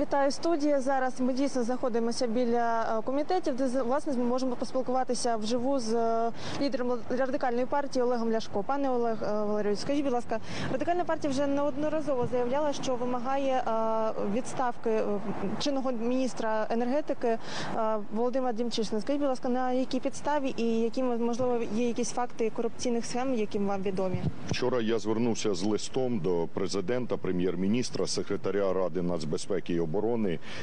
Вітаю студія. Зараз ми дійсно знаходимося біля е, комітетів, де власне ми можемо поспілкуватися вживу з е, лідером радикальної партії Олегом Ляшко. Пане Олег е, Валерійович, скажіть, будь ласка, радикальна партія вже неодноразово заявляла, що вимагає відставки чинного міністра енергетики Володимира Дімчишина. Скажіть, будь ласка, на якій підставі і які можливо є якісь факти корупційних схем, які вам відомі? Вчора я звернувся з листом до президента, прем'єр-міністра, секретаря Ради нацбезпеки і оборони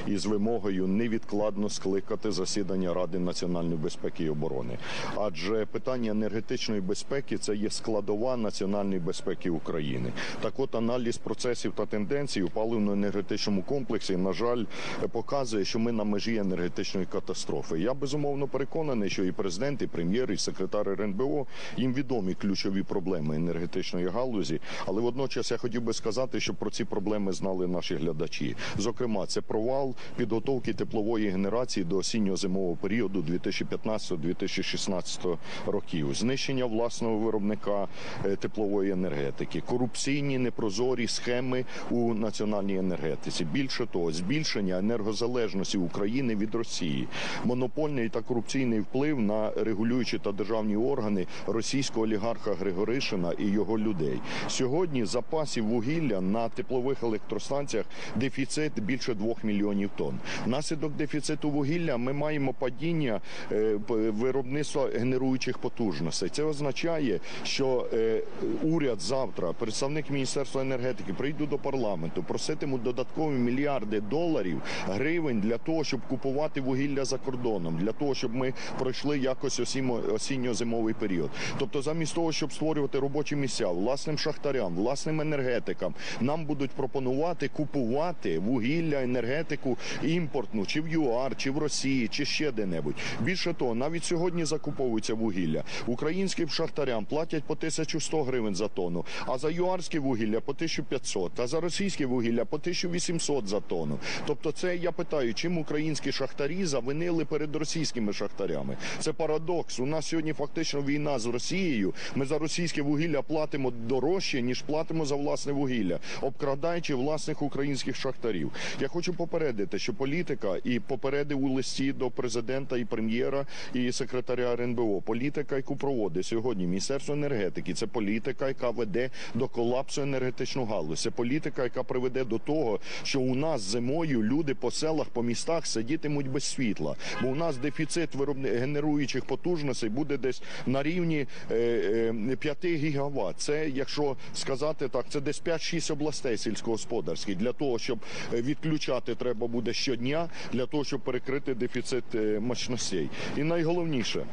із вимогою невідкладно скликати засідання Ради національної безпеки і оборони. Адже питання енергетичної безпеки це є складова національної безпеки України. Так, от аналіз процесів та тенденцій у паливно-енергетичному комплексі, на жаль, показує, що ми на межі енергетичної катастрофи. Я безумовно переконаний, що і президент, і прем'єр, і секретар РНБО їм відомі ключові проблеми енергетичної галузі. Але водночас я хотів би сказати, що про ці проблеми знали наші глядачі. Зокрема, це провал підготовки теплової генерації до осінньо-зимового періоду 2015-2016 років, знищення власного виробника е, теплової енергетики, корупційні непрозорі схеми у національній енергетиці. Більше того, збільшення енергозалежності України від Росії, монопольний та корупційний вплив на регулюючі та державні органи російського олігарха Григоришина і його людей. Сьогодні запасів вугілля на теплових електростанціях дефіцит більше 2 мільйонів тонн. Внаслідок дефіциту вугілля ми маємо падіння е, виробництва генеруючих потужностей. Це означає, що е, уряд завтра, представник міністерства енергетики, прийдуть до парламенту, проситимуть додаткові мільярди доларів гривень для того, щоб купувати вугілля за кордоном, для того, щоб ми пройшли якось осінньо-зимовий період. Тобто, замість того, щоб створювати робочі місця власним шахтарям, власним енергетикам, нам будуть пропонувати купувати вугілля, енергетику імпортну, чи в ЮАР, чи в Росії, чи ще де-небудь. Більше того, навіть сьогодні закуповується вугілля. Українським шахтарям платять по 1100 гривень за тонну, а за юарське вугілля по 1500, а за російське вугілля по 1800 за тонну. Тобто, це я питаю, чим українські шахтарі завинили перед російськими шахтарями? Це парадокс. У нас сьогодні фактично війна з Росією. Ми за російське вугілля платимо дорожче, ніж платимо за власне вугілля, обкрадаючи власних українських шахтарів. Я хочу попередити, що політика і попередив у листі до президента і прем'єра і секретаря РНБО. Політика, яку проводить сьогодні Міністерство енергетики, це політика, яка веде до колапсу енергетичного галузі. Це політика, яка приведе до того, що у нас зимою люди по селах, по містах сидітимуть без світла, бо у нас дефіцит виробни... генеруючих потужностей буде десь на рівні е, е, 5 гігават. Це, якщо сказати так, це десь 5-6 областей сільськогосподарських. Для того, щоб е, відключати, треба буде щодня, для того, щоб перекрити дефіцит е, мощностей. І найголовніше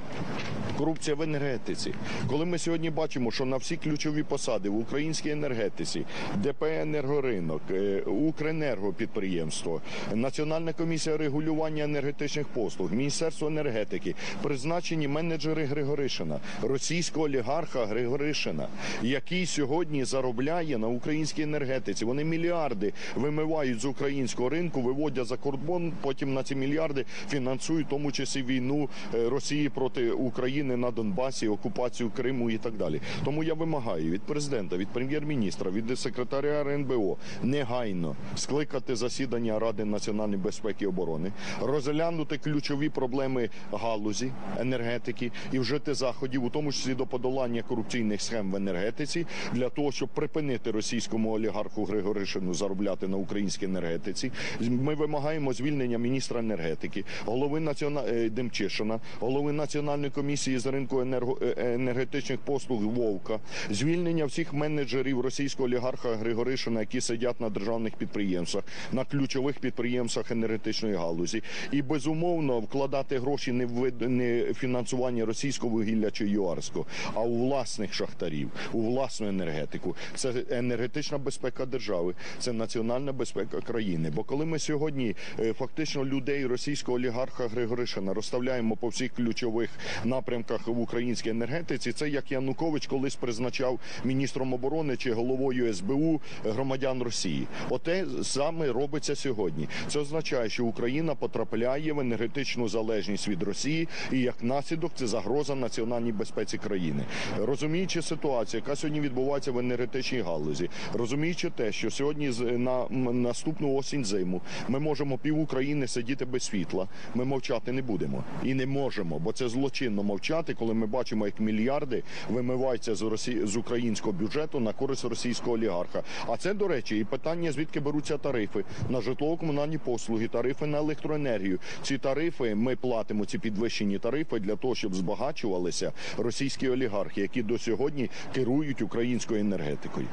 корупція в енергетиці. Коли ми сьогодні бачимо, що на всі ключові посади в українській енергетиці, ДП «Енергоринок», е, Укренерго підприємство, Національна комісія регулювання енергетичних послуг, Міністерство енергетики, призначені менеджери Григоришина, російського олігарха Григоришина, який сьогодні заробляє на українській енергетиці. Вони мільярди вимивають з українського ринку, виводять за кордон. Потім на ці мільярди фінансують в тому числі війну е, Росії проти України на Донбасі, окупацію Криму і так далі. Тому я вимагаю від президента, від прем'єр-міністра, від секретаря РНБО негайно скликати засідання Ради національної безпеки і оборони, розглянути ключові проблеми галузі енергетики і вжити заходів, у тому числі до подолання корупційних схем в енергетиці, для того, щоб припинити російському олігарху Григоришину заробляти на українській енергетиці. Ми вимагаємо звільнення міністра енергетики, голови націона... е, Демчишина, голови національної комісії з ринку енерго... е, енергетичних послуг Вовка, звільнення всіх менеджерів російського олігарха Григоришина, які сидять на державних підприємствах, на ключових підприємствах енергетичної галузі, і безумовно вкладати гроші не в не фінансування російського вугілля чи юарського, а у власних шахтарів, у власну енергетику. Це енергетична безпека держави, це національна безпека країни. Бо коли ми сьогодні е, фактично людей російського олігарха Григоришина розставляємо по всіх ключових напрямках в українській енергетиці, це як Янукович колись призначав міністром оборони чи головою СБУ громадян Росії. Оте саме робиться сьогодні. Це означає, що Україна потрапляє в енергетичну залежність від Росії, і як наслідок це загроза національній безпеці країни. Розуміючи ситуацію, яка сьогодні відбувається в енергетичній галузі, розуміючи те, що сьогодні на наступну осінь осінь, зиму. Ми можемо пів України сидіти без світла. Ми мовчати не будемо і не можемо, бо це злочинно мовчати, коли ми бачимо, як мільярди вимиваються з Росі... з українського бюджету на користь російського олігарха. А це, до речі, і питання, звідки беруться тарифи на житлово-комунальні послуги, тарифи на електроенергію. Ці тарифи ми платимо ці підвищені тарифи для того, щоб збагачувалися російські олігархи, які до сьогодні керують українською енергетикою.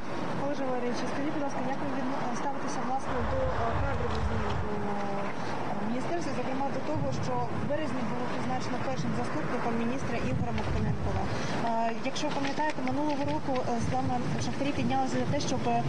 Олеже Валерійовичу, скажіть, будь ласка, як ви відно- ставитеся власне до е, кадрових змін у е, міністерстві, зокрема до того, що в березні було призначено першим заступником міністра Ігора Мартиненкова. Е, Якщо пам'ятаєте, минулого року е, саме шахтарі піднялися за те, щоб е,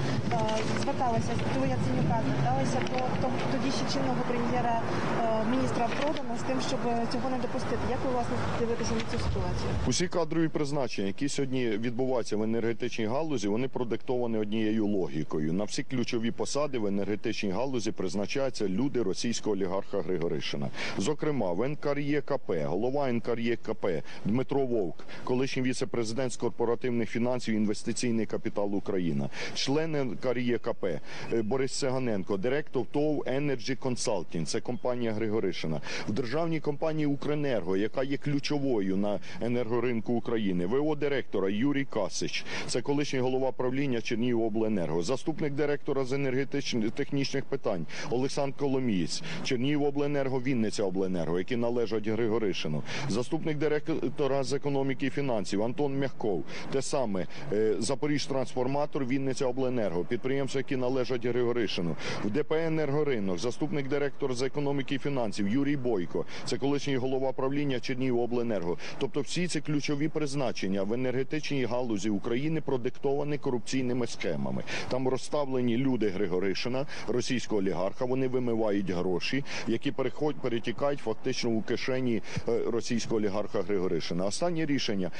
зверталися до Яценюка, зверталися до тоді ще чинного прем'єра е, міністра Продана з тим, щоб цього не допустити. Як ви власне дивитеся на цю ситуацію? Усі кадрові призначення, які сьогодні відбуваються в енергетичній галузі, вони продиктовані однією логікою. На всі ключові посади в енергетичній галузі призначаються люди російського олігарха Григоришина. Зокрема, в НКРЄКП, голова НКРЄКП Дмитро Вовк, колишній віце-президент з корпоративних фінансів інвестиційний капітал Україна, член НКРЄКП е, Борис Сиганенко, директор ТОВ Energy Consulting, це компанія Григоришина. В державній компанії Укренерго, яка є ключовою на енергоринку України, ВО директора Юрій Касич, це колишній голова правління Чернігівобленерго, заступник директора з енергетичних технічних питань Олександр Коломієць, Чернігівобленерго, Вінниця Обленерго, які належать Григоришину, заступник директора з економіки і фінансів Антон Мягков, те саме е, Запоріжтрансформатор, Вінниця Обленерго, підприємства, які належать Григоришину, в ДП «Енергоринок», заступник директора з економіки і фінансів Юрій Бойко, це колишній голова правління Чернігівобленерго. Тобто всі ці ключові призначення в енергетичній галузі України продиктовані корупційними схемами. Там розставлені люди Григоришина, російського олігарха. Вони вимивають гроші, які переходять, перетікають фактично у кишені е, російського олігарха Григоришина. Останнє рішення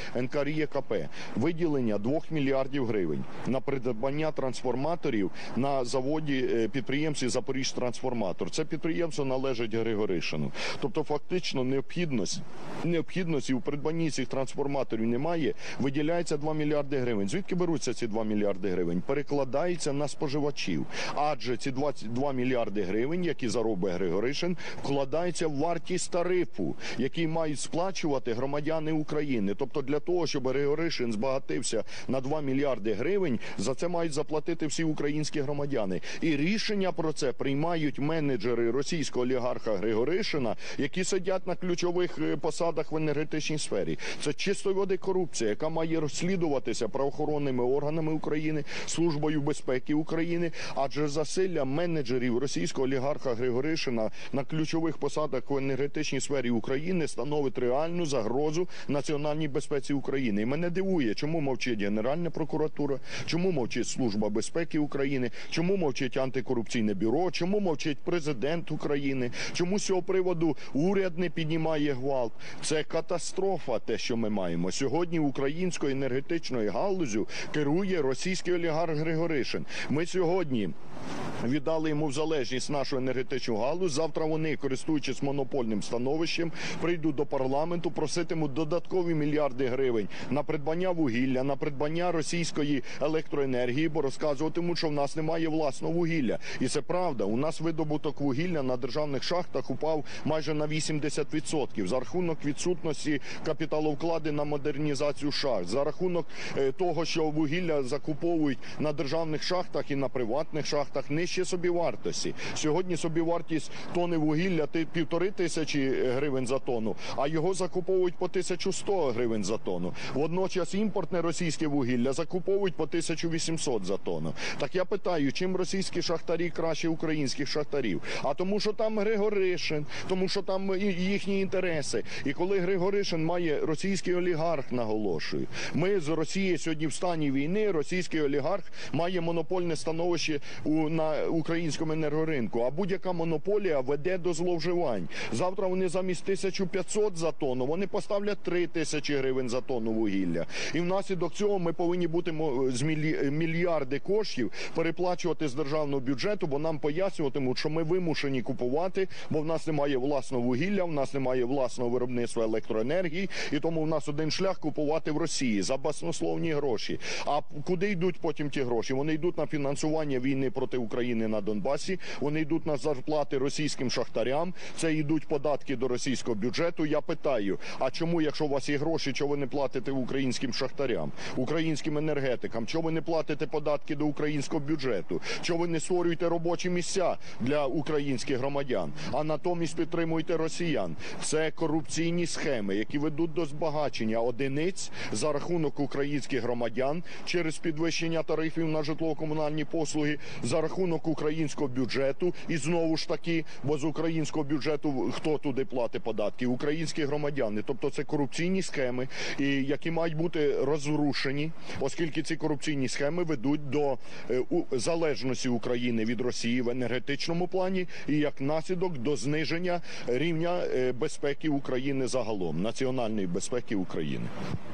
НКРЄКП виділення 2 мільярдів гривень на придбання трансформаторів на заводі е, підприємстві Запоріжтрансформатор. Це підприємство належить Григоришину. Тобто, фактично, необхідність необхідності у придбанні цих трансформаторів немає. Виділяється 2 мільярди гривень. Звідки беруться ці 2 мільярди гривень? Перекладаються на споживачів. Адже ці 22 мільярди гривень, які заробить Григоришин, вкладаються в вартість тарифу, який мають сплачувати громадяни України. Тобто, для того, щоб Григоришин збагатився на 2 мільярди гривень, за це мають заплатити всі українські громадяни. І рішення про це приймають менеджери російського олігарха Григоришина, які сидять на ключових е, посадах в енергетичній сфері. Це чистої води корупція, яка має розслідуватися правоохоронними органами України, службою безпеки України, адже засилля менеджерів російського олігарха Григоришина на ключових посадах в енергетичній сфері України становить реальну загрозу національній безпеці України. Мене дивує, чому мовчить Генеральна прокуратура, чому мовчить Служба безпеки України, чому мовчить антикорупційне бюро, чому мовчить президент України, чому з цього приводу уряд не піднімає гвалт. Це катастрофа, те, що ми маємо сьогодні. Українською енергетичною галузю керує російський олігарх Григоришин. Ми сьогодні. Віддали йому в залежність нашу енергетичну галузь. Завтра вони, користуючись монопольним становищем, прийдуть до парламенту, проситимуть додаткові мільярди гривень на придбання вугілля, на придбання російської електроенергії, бо розказуватимуть, що в нас немає власного вугілля. І це правда. У нас видобуток вугілля на державних шахтах упав майже на 80% за рахунок відсутності капіталовклади на модернізацію шахт, за рахунок е, того, що вугілля закуповують на державних шахтах і на приватних шахтах нижче собівартості. Сьогодні собівартість тони вугілля півтори тисячі гривень за тонну, а його закуповують по 1100 гривень за тонну. Водночас імпортне російське вугілля закуповують по 1800 за тонну. Так я питаю, чим російські шахтарі краще українських шахтарів? А тому, що там Григоришин, тому що там їхні інтереси. І коли Григоришин має російський олігарх, наголошую, ми з Росії сьогодні в стані війни. Російський олігарх має монопольне становище у на українському енергоринку. А будь-яка монополія веде до зловживань. Завтра вони замість 1500 за тонну вони поставлять 3000 гривень за тонну вугілля. І внаслідок цього ми повинні бути з мільярди коштів переплачувати з державного бюджету, бо нам пояснюватимуть, що ми вимушені купувати, бо в нас немає власного вугілля, в нас немає власного виробництва електроенергії, і тому в нас один шлях купувати в Росії за баснословні гроші. А куди йдуть потім ті гроші? Вони йдуть на фінансування війни проти проти України на Донбасі. Вони йдуть на зарплати російським шахтарям. Це йдуть податки до російського бюджету. Я питаю: а чому, якщо у вас є гроші, чого ви не платите українським шахтарям, українським енергетикам? Чого ви не платите податки до українського бюджету? Чого ви не створюєте робочі місця для українських громадян, а натомість підтримуєте росіян? Це корупційні схеми, які ведуть до збагачення одиниць за рахунок українських громадян через підвищення тарифів на житлово-комунальні послуги, за рахунок українського бюджету. І знову ж таки, бо з українського бюджету хто туди платить податки? Українські громадяни. Тобто це корупційні схеми, які мають бути розрушені, оскільки ці корупційні схеми ведуть до е, залежності України від Росії в енергетичному плані, і як наслідок до зниження рівня е, безпеки України загалом, національної безпеки України.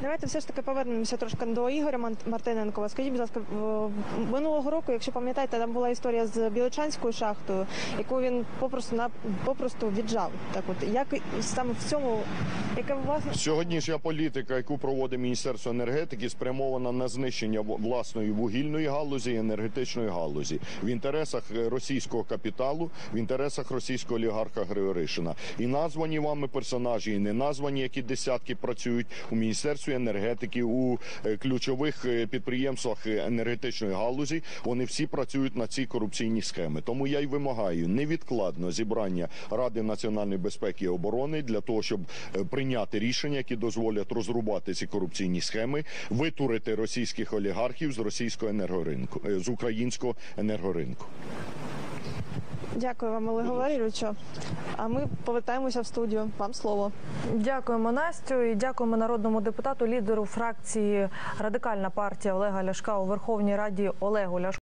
Давайте все ж таки повернемося трошки до Ігоря Мартиненкова. Скажіть, будь ласка, минулого року, якщо пам'ятаєте, там була історія з Білочанською шахтою, яку він попросту на попросту віджав. Так, от як саме в цьому, яке власне Сьогоднішня політика, яку проводить Міністерство енергетики, спрямована на знищення власної вугільної галузі і енергетичної галузі в інтересах е, російського капіталу, в інтересах російського олігарха Григоришина. І названі вами персонажі, і не названі, які десятки працюють у міністерстві енергетики, у е, ключових е, підприємствах енергетичної галузі. Вони всі працюють на ці корупційні схеми. Тому я й вимагаю невідкладно зібрання Ради національної безпеки і оборони для того, щоб е, прийняти рішення, які дозволять розрубати ці корупційні схеми, витурити російських олігархів з російського енергоринку е, з українського енергоринку. дякую вам, Олег Валерійовичу. А ми повертаємося в студію. Вам слово. Дякуємо Настю і дякуємо народному депутату, лідеру фракції Радикальна партія Олега Ляшка у Верховній Раді Олегу Ляшку.